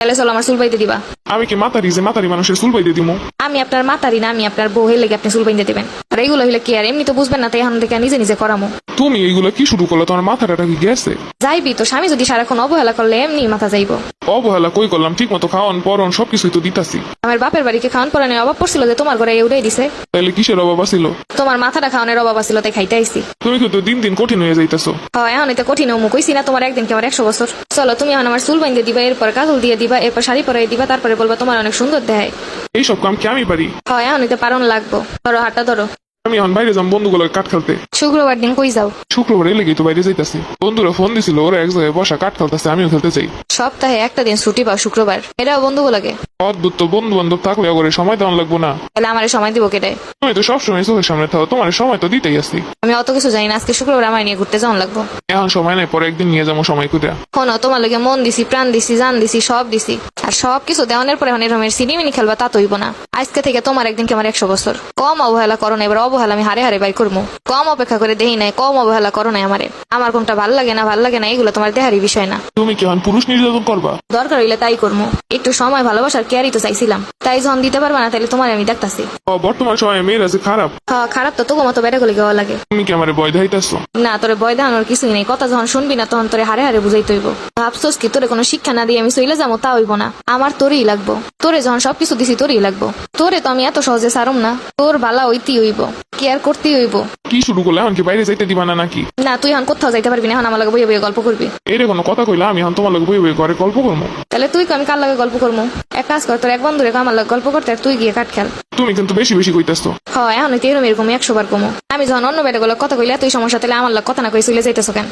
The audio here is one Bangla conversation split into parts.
তাহলে চলো আমার চুল বাইতে দিবা। আমি কি মাতারি যে মাতারি মানুষের চুল বাইতে দিমু? আমি আপনার মাতারি না আমি আপনার বউ লেগে আপনি চুল বাইতে দিবেন। আর এইগুলো হইলে কি আর? এমনি তো বুঝবেন না তাই এখন থেকে নিজে নিজে করামো। তুমি এইগুলো কি শুরু করলে? তোমার মাথাটা কি গেছে? যাইবি তো স্বামী যদি সারাক্ষণ অবহেলা করলে এমনি মাথা যাইব। অবহেলা কই করলাম? ঠিক মতো খাওয়ান পরন সবকিছুই তো দিতাছি। আমার বাপের বাড়িকে খাওয়ান পরানোর অভাব পড়ছিল যে তোমার ঘরে উড়াই দিছে। তাহলে কিসের অভাব ছিল তোমার মাথাটা খাওয়ানোর অভাব আছিল তাই খাইতে আইছি। তুমি কিন্তু দিন দিন কঠিন হয়ে যাইতেছো। হয় এখন এটা কঠিন মুখ কইছি না তোমার একদিন কি আমার একশো বছর। চলো তুমি এখন আমার চুল বাইন্দে দিবা এরপর কাজল দিয়ে দিবা এরপর শাড়ি পরাই দিবা তারপরে বলবা তোমার অনেক সুন্দর দেয় এইসব কাম কি আমি পারি? হয় এখন এটা পারণ লাগবো। ধরো হাতটা ধরো। আমি এখন বাইরে যাম কাঠ খেলতে। শুক্রবার দিন কই যাও? শুক্রবার এলে তো বাইরে যাইতাছি। বন্ধুরা ফোন দিছিল ওরা এক জায়গায় বসা কাঠ খেলতেছে আমিও খেলতে চাই। সপ্তাহে একটা দিন ছুটি পাও শুক্রবার। লাগে অদ্ভুত তো বন্ধু বান্ধব থাকলে করে সময় দেওয়ান লাগবো না। তাহলে আমার সময় দিব কেটে তুমি তো সবসময় চোখের সামনে থাকো তোমার সময় তো দিতেই আসছি। আমি অত কিছু জানি না আজকে শুক্রবার আমার নিয়ে ঘুরতে যাওয়ান লাগবো। এখন সময় নাই পরে একদিন নিয়ে যাব সময় খুঁজে শোনো তোমার লগে মন দিছি প্রাণ দিছি জান দিছি সব দিছি। আর সব কিছু দেওয়ানোর পরে এখন এরকমের সিনেমিনি খেলবা তা তৈব না। আজকে থেকে তোমার একদিনকে আমার একশো বছর। কম অবহেলা করো না এবার অবহেলা আমি হারে হারে বাই করব কম অপেক্ষা করে দেই নাই কম অবহেলা করো না আমারে। আমার কোনটা ভালো লাগে না ভালো লাগে না এগুলো তোমার দেহারি বিষয় না। তুমি কি এখন পুরুষ নির্যাতন করবা? দরকার হইলে তাই করব একটু সময় ভালোবাসার কেয়ারই তো চাইছিলাম। তাই যখন দিতে পারবা না তাহলে তোমার আমি দেখতাছি। বর্তমান সময়ে মেয়েরা যে খারাপ। হ্যাঁ খারাপ তো তবু মতো বেড়ে গলে গাওয়া লাগে। তুমি কি আমার ভয় দেখাইতেছো? না তোরে বয় দেখানোর কিছুই নেই। কথা যখন শুনবি না তখন তোরে হারে হারে বুঝাই তৈব ভাবছোস কি তোরে কোনো শিক্ষা না দিয়ে আমি চলে যাব তা হইব না। আমার তোরই লাগবো। তোরে যখন সবকিছু দিছি তোরই লাগবো। তোরে তো আমি এত সহজে সারম না। তোর বালা হইতি হইব। কেয়ার করতেই হইব? কি শুরু করলে? এখন কি বাইরে যাইতে দিবা না নাকি? না তুই এখন কোথাও যাইতে পারবি না। এখন আমার লাগে বইয়ে বইয়ে গল্প করবি। এইটা কোনো কথা কইলে? আমি এখন তোমার লোক বই বই ঘরে গল্প করব। তাহলে তুই কো আমি কার লাগে গল্প করব? এক কাজ কর তোর এক বন্ধুরে কো আমার লাগে গল্প করতে আর তুই গিয়ে কাট খেল। তুমি কিন্তু বেশি বেশি কইতেছো। হয় এখন হইতে এরকম এরকম একশো বার কমো। আমি যখন অন্য বেড়ে গেলো কথা কইলে তুই সমস্যা তাহলে আমার লাগে কথা না কই চলে যাইতেছো কেন?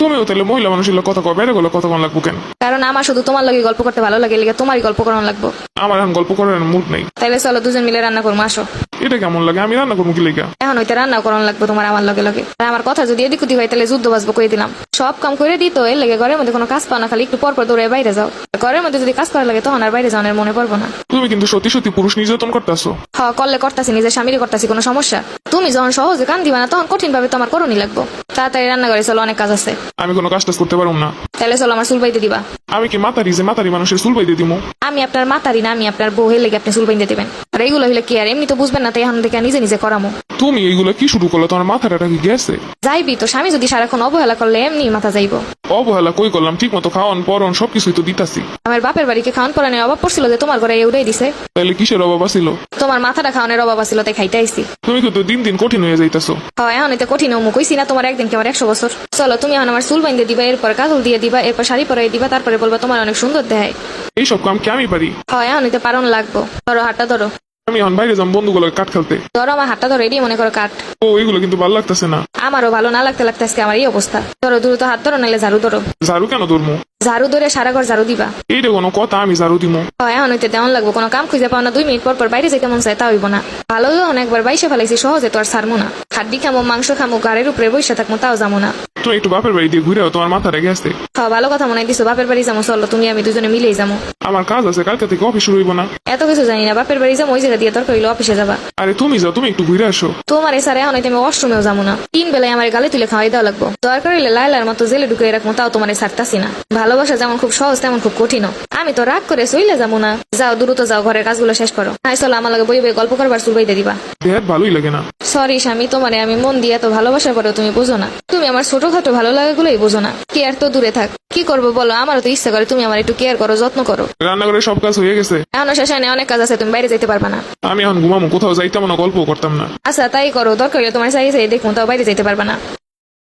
তুমিও তাহলে মহিলা মানুষের লোক কথা কয় বেড়ে গেলে কথা কন লাগবো কেন? কারণ আমার শুধু তোমার লাগে গল্প করতে ভালো লাগে লিগে তোমারই গল্প করানো লাগবো। আমার এখন গল্প করার মুড নেই। তাইলে চলো দুজন মিলে রান্না করব আসো। এটা কেমন লাগে? আমি রান্না করব কি লেগা? এখন হইতে রান্না করানো লাগবে তোমার আমার লগে লগে। আর আমার কথা যদি এদিক ওদিক হয় তাহলে যুদ্ধ বাজবো করে দিলাম। সব কাম করে দিত এর লেগে ঘরের মধ্যে কোনো কাজ পাও না খালি একটু পর পর দৌড়ে বাইরে যাও। ঘরের মধ্যে যদি কাজ করা লাগে তখন আর বাইরে যাওয়ার মনে পড়ব না। তুমি কিন্তু সত্যি সত্যি পুরুষ নির্যাতন করতেছো। হ করলে করতাছি নিজের স্বামীরই করতাছি কোনো সমস্যা? তুমি যখন সহজে কান দিবা না তখন কঠিন ভাবে তোমার করণই লাগবো। তাড়াতাড়ি রান্না করে চলো অনেক কাজ আছে। আমি কোনো কাজ টাজ করতে পারব না। তাহলে চলো আমার চুল বাইতে দিবা। আমি কি মাতারি যে মাতারি মানুষের চুল বাইতে দিমু? আমি আপনার মাতারি না আমি আপনার বউ হয়ে লেগে আপনি চুল বাইতে দিবেন। আর এইগুলো হইলে কি আর? এমনি তো বুঝবেন না তাই এখন থেকে নিজে নিজে করামো। তুমি এইগুলো কি শুরু করলে? তোমার মাথাটা কি গেছে? যাইবি তো স্বামী যদি সারাক্ষণ অবহেলা করলে এমনি মাথা যাইব। অবহেলা কই করলাম? ঠিক মতো খাওয়ান পরন সবকিছুই তো দিতাছি। আমার বাপের বাড়িকে খাওয়ান পরানোর অভাব পড়ছিল যে তোমার ঘরে উড়াই দিছে। তাহলে কিসের অভাব ছিল তোমার মাথাটা খাওয়ানোর অভাব আছিল তাই খাইতে আইছি। তুমি কিন্তু দিন দিন দিন কঠিন হয়ে যাইতেছো। হ্যাঁ এখন এটা কঠিন মুখ কইছি না তোমার একদিন কি আমার একশো বছর। চলো তুমি এখন আমার চুল বাইন্দে দিবা এরপর কাজল দিয়ে দিবা এরপর শাড়ি পরাই দিবা তারপরে বলবা তোমার অনেক সুন্দর দেয় এইসব কাম কি আমি পারি? হ্যাঁ এখন এটা পারণ লাগবো। ধরো হাতটা ধরো। আমি এখন বাইরে যাম বন্ধুগুলোকে কাঠ খেলতে। ধরো আমার হাতটা ধরো এটাই মনে করো কাঠ। ও এগুলো কিন্তু ভালো লাগতেছে না। আমারও ভালো না লাগতে লাগতে আজকে আমার এই অবস্থা। ধরো দ্রুত হাত ধরো নাহলে ঝাড়ু ধরো। ঝাড়ু কেন ধরমু? ঝাড়ু ধরে সারা ঘর ঝাড়ু দিবা। এইটা কোনো কথা আমি ঝাড়ু দিমু। হয় এখন হইতে তেমন লাগবো কোনো কাম খুঁজে পাও না দুই মিনিট পর পর বাইরে যেতে মন চায় তা হইব না। ভালো যখন একবার বাইসে ফেলাইছি সহজে তো আর ছাড়বো না। হাড্ডি খামো মাংস খামো গাড়ির উপরে বসে থাকব তাও যাব না। তুমি একটু বাপের বাড়ি দিয়ে ঘুরে তোমার মাথা রেগে আসতে হ্যাঁ ভালো কথা মনে দিছো বাপের বাড়ি যাব চলো তুমি আমি দুজনে মিলেই যাব আমার কাজ আছে কালকে থেকে অফিস শুরু হইব না। এত কিছু জানি না বাপের বাড়ি যাব ওই জায়গা দিয়ে দরকার হইলে অফিসে যাবা। আরে তুমি যাও তুমি একটু ঘুরে আসো। তোমার এসারে এখন আমি ওয়াশরুমেও যাব না। তিন বেলায় আমার গালে তুলে খাওয়াই দেওয়া লাগবো। দরকার হইলে লাইলার মতো জেলে ঢুকে রাখব তাও তোমার ছাড়তাছি না। ভালোবাসা যেমন খুব সহজ তেমন খুব কঠিন আমি তো রাগ করে চইলে যাব না। যাও দ্রুত যাও ঘরের কাজগুলো শেষ করো। হাই চলো আমার লাগে বই বই গল্প করবার চুলবাইতে দিবা। দেহাত ভালোই লাগে না। সরি স্বামী তোমারে আমি মন দিয়ে এত ভালোবাসার পরেও তুমি বোঝো না। তুমি আমার ছোটখাটো ভালো লাগাগুলোই বোঝো না। কে আর তো দূরে থাক। কি করব বলো? আমারও তো ইচ্ছা করে তুমি আমার একটু কেয়ার করো যত্ন করো। রান্না করে সব কাজ হয়ে গেছে। এখনও শেষ হয় না, অনেক কাজ আছে তুমি বাইরে যেতে পারবা না। আমি এখন ঘুমামো কোথাও যাইতাম না গল্প করতাম না। আচ্ছা তাই করো দরকার হলে তোমার চাই চাই দেখব তাও বাইরে যেতে পারবা না।